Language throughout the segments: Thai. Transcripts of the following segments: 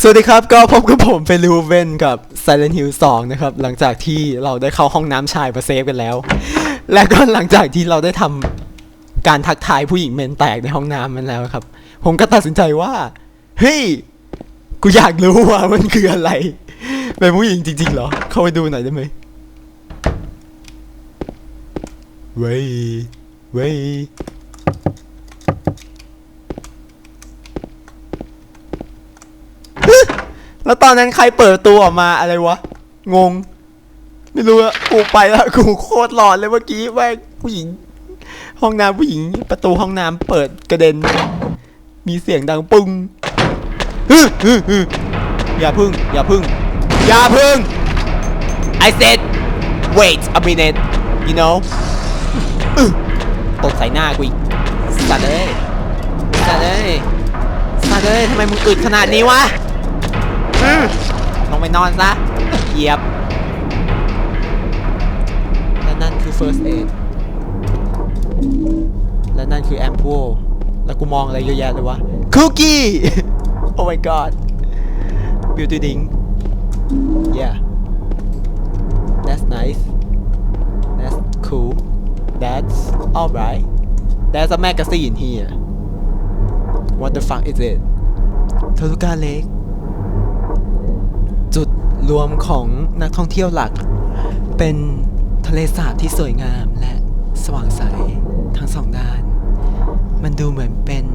สวัสดีครับ ก็พบกับผมเฟลูเวนกับ Silent Hill 2 นะครับ หลังจากที่เราได้เข้าห้องน้ำชายมาเซฟกันแล้ว และก็หลังจากที่เราได้ทำการทักทายผู้หญิงเมนแตกในห้องน้ำมันแล้วครับ ผมก็ตัดสินใจว่า เฮ้ย กูอยากรู้ว่ามันคืออะไร เป็นผู้หญิงจริงๆเหรอ เข้าไปดูหน่อยได้ไหมเว้ยเว้ย แล้วตอนนั้นใครเปิดประตูออกมาอะไรวะ งง ไม่รู้อะกูไปแล้วกูโคตรหลอนเลยเมื่อกี้แม่งผู้หญิง ห้องน้ำผู้หญิง ประตูห้องน้ำเปิดกระเด็น มีเสียงดังปึ้งฮึฮึฮึอย่าพึ่ง อย่าพึ่ง อย่าพึ่ง I said wait a minute you know ตกใส่หน้ากูอีกสัตว์เอ้ยสัตว์เอ้ยสัตว์เอ้ยทำไมมึงอึดขนาดนี้วะ ลงไปนอนซะเหยียบและนั่นคือ first aid และนั่นคือ ampoule แล้วกูมองอะไรเยอะแยะเลยวะ cookie oh my god beauty ding yeah that's nice that's cool that's alright there's a magazine here what the fuck is it เทอร์ลูการเล็ก รวมของนักท่องเที่ยวหลัก เป็นทะเลสาบที่สวยงามและสว่างใสทั้งสองด้าน มันดูเหมือนเป็น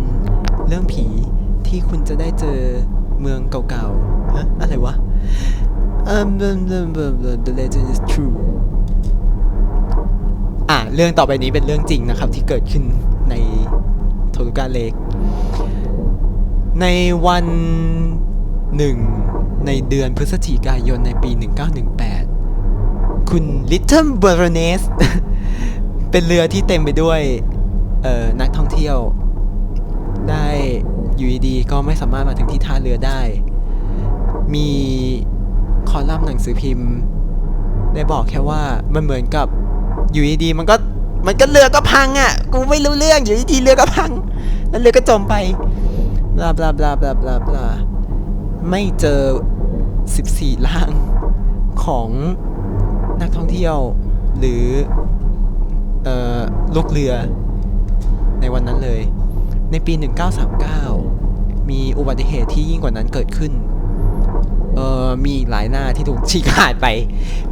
เรื่องผีที่คุณจะได้เจอเมืองเก่าๆฮะอะไรวะ um, the, legend is true อะเรื่องต่อไปนี้เป็นเรื่องจริงนะครับที่เกิดขึ้นในโทรุกาเลกในวันหนึ่ง ในเดือนพฤศจิกายนในปี 1918 คุณ Little Baroness เป็นเรือที่เต็มไปด้วยออนักท่องเที่ยว ได้อยู่ดีก็ไม่สามารถมาถึงที่ท่าเรือได้ มีคอลัมน์หนังสือพิมพ์ ได้บอกแค่ว่ามันเหมือนกับอยู่ดีมันก็มันก็เรือก็พังอะ กูไม่รู้เรื่องอยู่ดีเรือก็พัง แล้วเรือก็จมไปบลาบลาบลาบลาบลาบลาไม่เจอ 14ร่างของนักท่องเที่ยวหรือลูกเรือในวันนั้นเลย ในปี 1939 มีอุบัติเหตุที่ยิ่งกว่านั้นเกิดขึ้น เออมีหลายหน้าที่ถูกชิงหายไป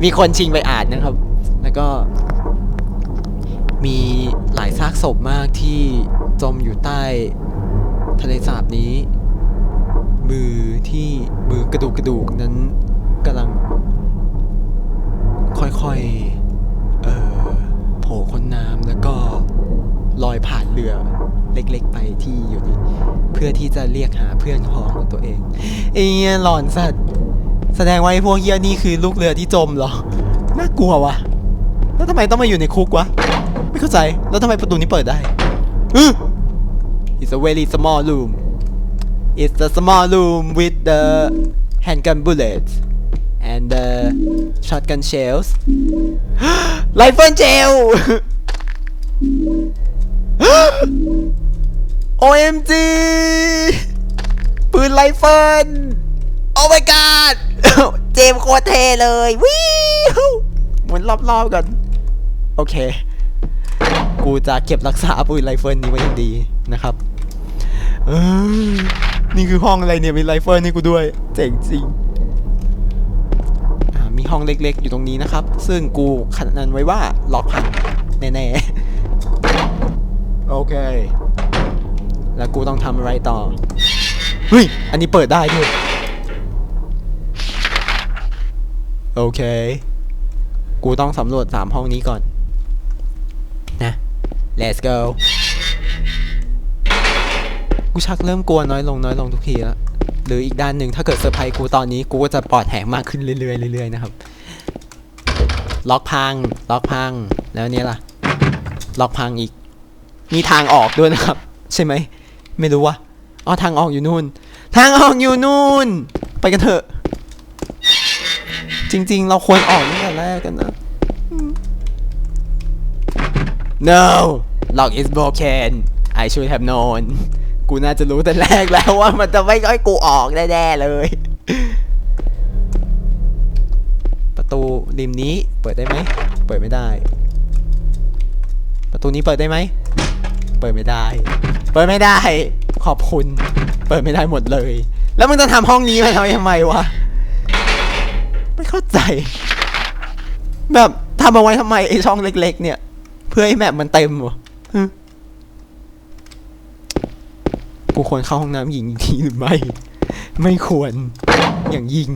มีคนชิงไปอ่านนะครับ แล้วก็ มีหลายซากศพมากที่จมอยู่ใต้ทะเลสาบนี้ มือที่มือกระดูกกระดูกนั้นกำลัง ค่อยๆ เอ่อโผล่พ้นน้ำแล้วก็ลอยผ่านเรือเล็กๆไปที่อยู่นี่เพื่อที่จะเรียกหาเพื่อนของตัวเองเอียหลอนสัตว์แสดงว่าไอ้พวกเฮียนี่คือลูกเรือที่จมเหรอน่ากลัววะแล้วทำไมต้องมาอยู่ในคุกวะไม่เข้าใจแล้วทำไมประตูนี้เปิดได้อือ It's a very small room. It's a small room with the handgun bullets and the shotgun shells. Rifle gel. OMG ปืนไรเฟิลโอ้ my god เจมโคตรเทเลยวิวหมุนรอบๆกัน โอเค กูจะเก็บรักษาปืนไรเฟิลนี้ไว้อย่างดีนะครับ เออ นี่คือห้องอะไรเนี่ยมีไรเฟิลให้กูด้วย เจ๋งจริงอ่ามีห้องเล็กๆ อยู่ตรงนี้นะครับ ซึ่งกูขนาดไว้ว่าล็อกพังแน่ๆ โอเค แล้วกูต้องทำอะไรต่อ เฮ้ย อันนี้เปิดได้ด้วยโอเค กูต้องสำรวจสามห้องนี้ก่อน นะ let's go กู ชักเริ่มกลัวน้อยลงน้อยลงทุกทีแล้วหรืออีกด้านหนึ่งถ้าเกิดเซอร์ไพรส์กูตอนนี้กูก็จะปลอดแหงมากขึ้นเรื่อยๆเรื่อยๆนะครับ ล็อกพัง ล็อกพัง แล้วนี่ล่ะ ล็อกพังอีก มีทางออกด้วยนะครับ ใช่ไหม ไม่รู้วะอ๋อทางออกอยู่นู่น ทางออกอยู่นู่น ไปกันเถอะ จริง ๆ เราควรออกตั้งแต่แรกกันนะ No lock is broken I should have known กูน่าจะรู้แต่แรกแล้วว่ามันจะไม่ให้กูออกแน่ๆเลย ประตูริมนี้เปิดได้ไหม เปิดไม่ได้ ประตูนี้เปิดได้ไหม เปิดไม่ได้ เปิดไม่ได้ ขอบคุณ เปิดไม่ได้หมดเลย แล้วมึงจะทำห้องนี้มาทำไมวะ ไม่เข้าใจ แบบทำเอาไว้ทำไมไอช่องเล็ก ๆ เนี่ย เพื่อให้แมปมันเต็มเหรอฮึ กูควรเข้าห้องน้ำหญิงอีกทีหรือไม่ ไม่ควรอย่างยิ่ง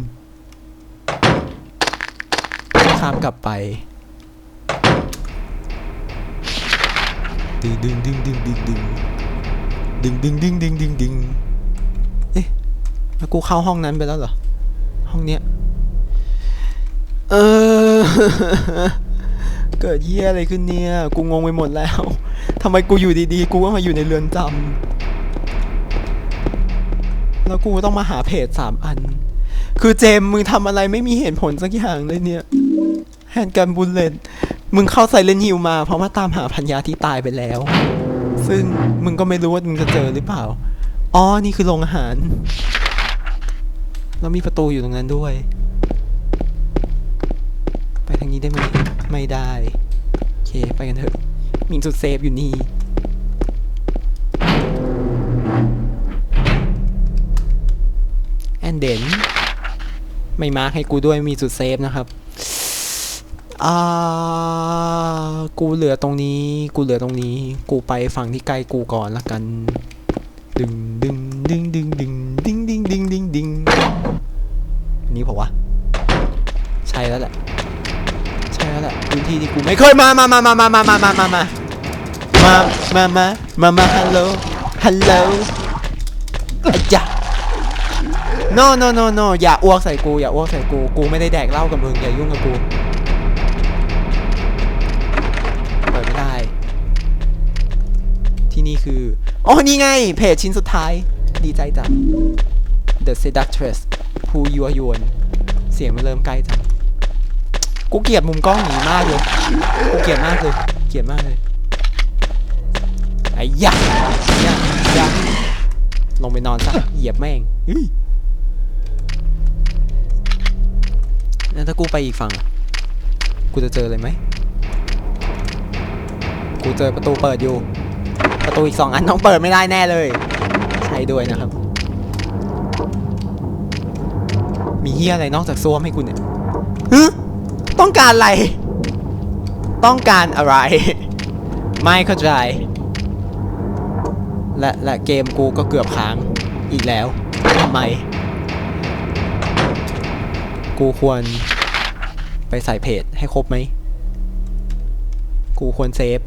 ข้ามกลับไปดึงดึงดึงดึงดึงดึงดึงดึงดึงดึงดึงดึงเอ๊ะแล้วกูเข้าห้องนั้นไปแล้วเหรอ ห้องเนี้ย เออ เกิดเหี้ยอะไรขึ้นเนี่ย กูงงไปหมดแล้วทำไมกูอยู่ดีๆ กูก็มาอยู่ในเรือนจำ แล้วกูต้องมาหาเพจสามอัน คือเจมมึงทำอะไรไม่มีเหตุผลสักอย่างเลยเนี่ยแฮนด์กันบุลเลตมึงเข้าไซเลนฮิวมา เพราะมาตามหาพัญญาที่ตายไปแล้ว ซึ่งมึงก็ไม่รู้ว่ามึงจะเจอหรือเปล่า อ๋อ นี่คือโรงอาหาร แล้วมีประตูอยู่ตรงนั้นด้วย ไปทางนี้ได้ไหม ไม่ได้ โอเค ไปกันเถอะ มีจุดเซฟอยู่นี่ เดนไม่มาร์คให้กูด้วยมีจุดเซฟนะครับอ่ากูเหลือตรงนี้ กูเหลือตรงนี้ กูไปฝั่งที่ใกล้กูก่อนละกัน ดึงดึงดึงดึงดึงดึงดึงดึงดึงดึงนี่เปล่าวะใช่แล้วแหละ ใช่แล้วแหละพื้นที่ที่กูไม่เคยมามามามามามามามามามามามามามามาฮัลโหลฮัลโหลอะจ้ะ no no no no อย่าอ้วกใส่กู อย่าอ้วกใส่กู กูไม่ได้แดกเหล้ากับมึง อย่ายุ่งกับกูเปิดไม่ได้ ที่นี่คือ อ๋อ นี่ไง เพจชิ้นสุดท้าย ดีใจจัง The Seductress ผู้ยัวยวน เสียงมันเริ่มใกล้จัง กูเกลียดมุมกล้องหนีมากเลย กูเกลียดมากเลย เกลียดมากเลยไอ้ยะยะยะลงไปนอนซะ เหยียบแม่งเฮ้ย แล้วถ้ากูไปอีกฝั่ง กูจะเจอเลยไหม กูเจอประตูเปิดอยู่ ประตูอีกสองอันต้องเปิดไม่ได้แน่เลย ใช่ด้วยนะครับ มีเฮียอะไรนอกจากซ่วมให้กูเนี่ยฮึต้องการอะไร ต้องการอะไร ไม่เข้าใจ และและเกมกูก็เกือบค้างอีกแล้วทำไม กูควรไปใส่เพจให้ครบไหม กูควรเซฟ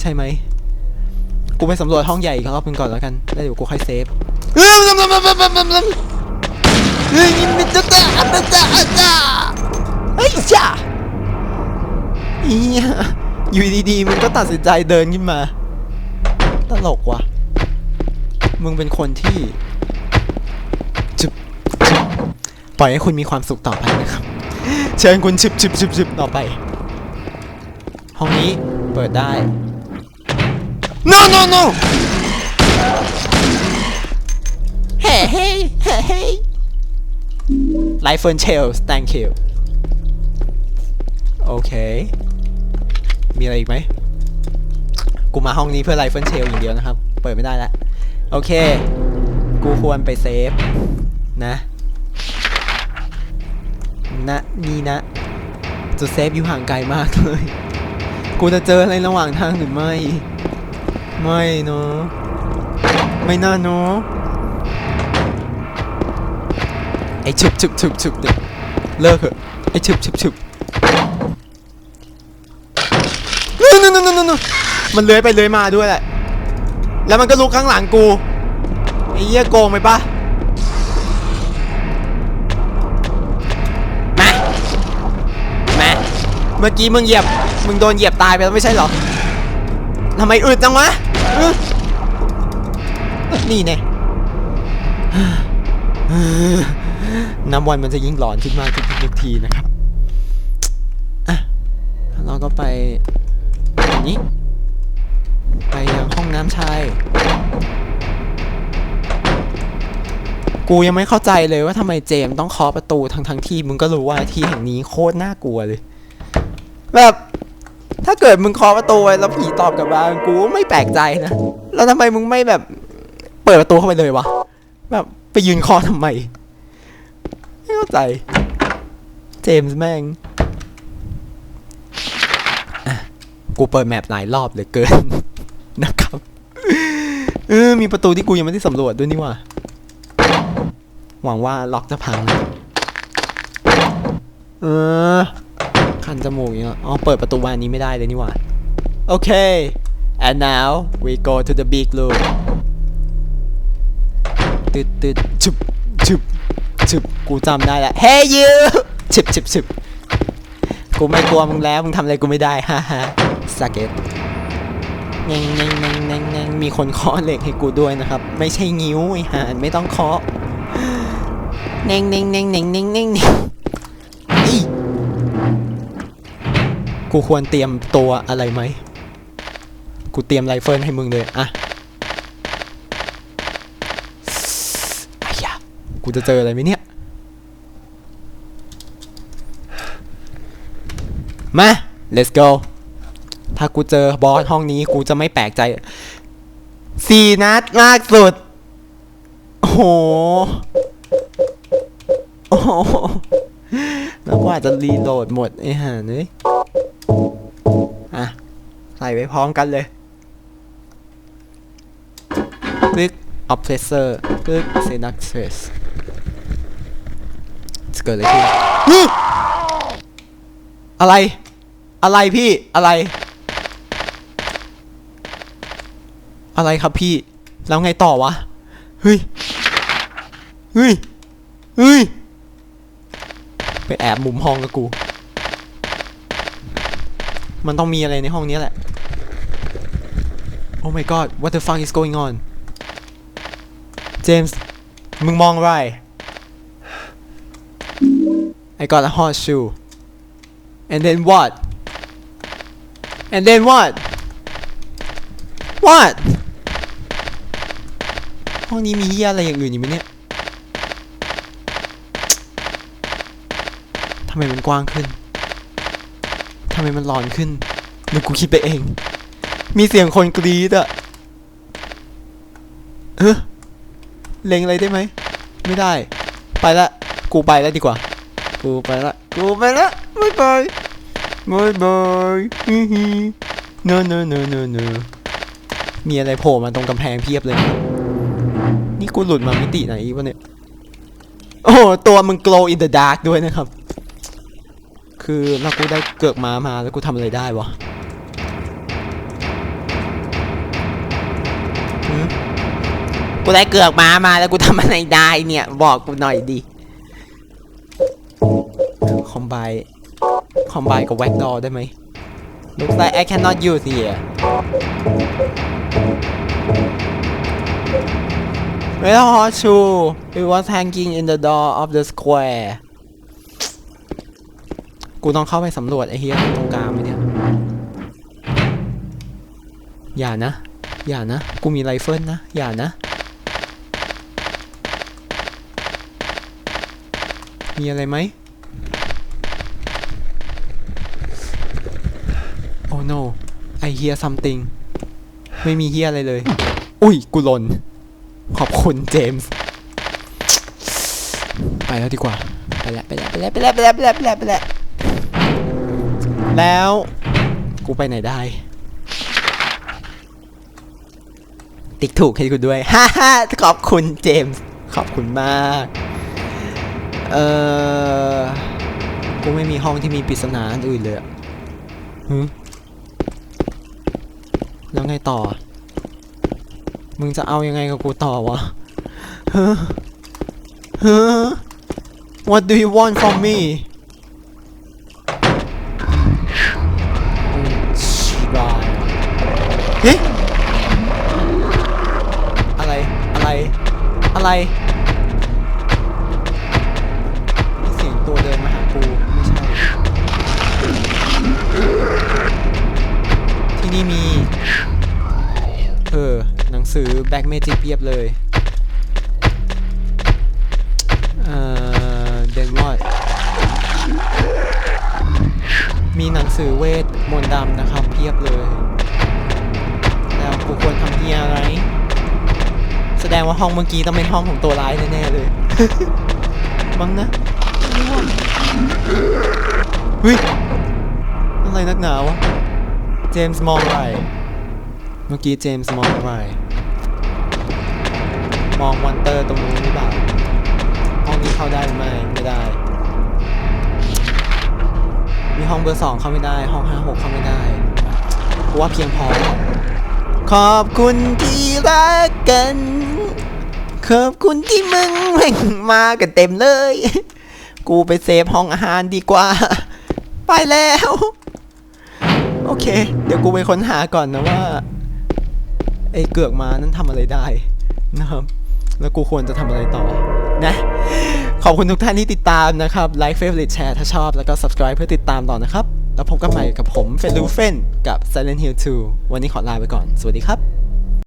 ใช่ไหม กูไปสำรวจห้องใหญ่อีกรอบนึงก่อนแล้วกัน แล้วเดี๋ยวกูค่อยเซฟเฮ้ยเฮ้ยนี่จะจ้าจะจ้าจ้าเฮ้ยจ้าอียอยู่ดีๆมึงก็ตัดสินใจเดินขึ้นมา ตลกว่ะ มึงเป็นคนที่ ปล่อยให้คุณมีความสุขต่อไปนะครับ เชิญคุณชิบชิบชิบชิบต่อไป ห้องนี้เปิดได้ no no no เฮ้เฮ้เฮ้เฮ้ Life and Tales thank you โอเค มีอะไรอีกไหม กูมาห้องนี้เพื่อ Life and Tales อย่างเดียวนะครับ เปิดไม่ได้แล้ว โอเค กูควรไปเซฟ นะ นะนี่นะจุดเซฟอยู่ห่างไกลมากเลย กูจะเจออะไรระหว่างทางหรือไม่ ไม่เนาะไม่น่าเนาะไอฉุบฉุบฉุบฉุบเนี่ยเลิกเถอะไอฉุบฉุบฉุบนู่นนู่นนู่นนู่นมันเลื้อยไปเลื้อยมาด้วยแหละ แล้วมันก็ลุกข้างหลังกูไอ้เหี้ยโกงไปปะ เมื่อกี้มึงเหยียบ มึงโดนเหยียบตายไปแล้วไม่ใช่เหรอทำไมอึดจังวะนี่เนี่ยน้ำวันมันจะยิ่งหลอนขึ้นมากทุกทีนะครับอะเราก็ไปอย่างนี้ ไปยังห้องน้ำชาย กูยังไม่เข้าใจเลยว่าทำไมเจมต้องเคาะประตูทั้งทั้งที่มึงก็รู้ว่าที่แห่งนี้โคตรน่ากลัวเลย แบบ ถ้าเกิดมึงเคาะประตูไว้แล้วผีตอบกลับมากูไม่แปลกใจนะแล้วทำไมมึงไม่แบบ เปิดประตูเข้าไปเลยวะแบบไปยืนเคาะทำไมไม่เข้าใจ เจมส์แม่งอะกูเปิดแมปหลายรอบเลยเกินนะครับเออมีประตูที่กูยังไม่ได้สำรวจด้วยนี่ว่าหวังว่าล็อกจะพัง เออ คันจมูกอย่างเงี้ยอ๋อเปิดประตูบานนี้ไม่ได้เลยนี่หว่าโอเค and now we go to the big room ตึดตึดชุบชุบชุบกูจำได้แล้ว Hey you ชุบชุบชุบกูไม่กลัวมึงแล้วมึงทำอะไรกูไม่ได้ฮ่าฮ่าสเก็ตเน่งเน่งเน่งเน่งเน่งมีคนเคาะเหล็กให้กูด้วยนะครับ ไม่ใช่งิ้วไอ้ห่านไม่ต้องเคาะเน่งเน่งเน่งเน่งเน่งเน่งเน่ง กูควรเตรียมตัวอะไรไหม กูเตรียมไรเฟิลให้มึงเลยอะไอ้ยะกูจะเจออะไรไหมเนี่ย มา let's go ถ้ากูเจอบอสห้องนี้กูจะไม่แปลกใจ สี่นัดมากสุด โอ้โห โอ้โหแล้วกว่าจะรีโหลดหมดไอ้ห่าเอ้ย อะ ใส่ไปพร้อมกันเลย คลิก oppressor คลิก synapses เกิดอะไรขึ้นอะไร อะไรพี่ อะไร อะไรครับพี่ แล้วไงต่อวะ เฮ้ย เฮ้ย เฮ้ย ไปแอบมุมห้องกับกู มันต้องมีอะไรในห้องนี้แหละ Oh my god what the fuck is going on เจมส์มึงมองอะไร I got a horseshoe and then what and then what what ห้องนี้มีเหี้ยอะไรอย่างอื่นอีกไหมเนี่ยทำไมมันกว้างขึ้น ทำไมมันร้อนขึ้นหรือกูคิดไปเอง มีเสียงคนกรี๊ดอะเออเล็งอะไรได้ไหม ไม่ได้ ไปละ กูไปแล้วดีกว่า กูไปละ กูไปละบ๊ายบายบ๊ายบายฮิฮิ no no no no no มีอะไรโผล่มาตรงกำแพงเพียบเลย นี่กูหลุดมามิติไหนวะเนี่ย โอ้โหตัวมึง glow in the dark ด้วยนะครับ คือแล้วกูได้เกือกม้ามาแล้วกูทำอะไรได้วะหืมกูได้เกือกม้ามาแล้วกูทำอะไรได้เนี่ย บอกกูหน่อยดิคอมไบคอมไบกับแว็กดอได้ไหม Looks like I cannot use here Where the horseshoe? It was hanging in the door of the square กูต้องเข้าไปสำรวจไอ้เฮียตรงกลางไหมเนี่ย อย่านะ อย่านะ กูมีไรเฟิลนะ อย่านะ มีอะไรไหม Oh no I hear something ไม่มีเฮียอะไรเลย อุ้ย กูหลนขอบคุณเจมส์ ไปแล้วดีกว่า ไปแล้ว ไปแล้ว ไปแล้ว ไปแล้ว ไปแล้ว ไปแล้ว แล้วกูไปไหนได้ ติ๊กถูกให้กูด้วย ฮ่าฮ่าขอบคุณเจมส์ ขอบคุณมาก เออกูไม่มีห้องที่มีปริศนาอื่นเลยหึแล้วไงต่อ มึงจะเอายังไงกับกูต่อวะฮะฮะ What do you want from me อะไรเสียงตัวเดินมาหากูไม่ใช่ ที่นี่มีเออหนังสือแบ็กเมจิกเพียบเลยเอ่อเดนวอดมีหนังสือเวทมนต์ดำนะครับเพียบเลย งว่าห้องเมื่อกี้ต้องเป็นห้องของตัวร้ายแน่ๆเลยบังนะว่าเฮ้ยอะไรนักหนาวะเจมส์มองอะไรเมื่อกี้เจมส์มองอะไรมองวันเตอร์ตรงนู้นหรือเปล่าห้องนี้เข้าได้ไหมไม่ได้ มีห้องเบอร์สองเข้าไม่ได้ ห้องห้าหกเข้าไม่ได้กูว่าเพียงพอขอบคุณที่รักกัน ขอบคุณที่มึงแม่งมากันเต็มเลย กูไปเซฟห้องอาหารดีกว่า ไปแล้ว โอเค เดี๋ยวกูไปค้นหาก่อนนะว่า ไอ้เกือกมานั้นทำอะไรได้นะครับ แล้วกูควรจะทำอะไรต่อนะ ขอบคุณทุกท่านที่ติดตามนะครับ ไลค์ favorite แชร์ถ้าชอบ แล้วก็ subscribe เพื่อติดตามต่อนะครับ แล้วพบกันใหม่กับผมเฟลูเฟนกับ Silent Hill 2 วันนี้ขอลาไปก่อน สวัสดีครับ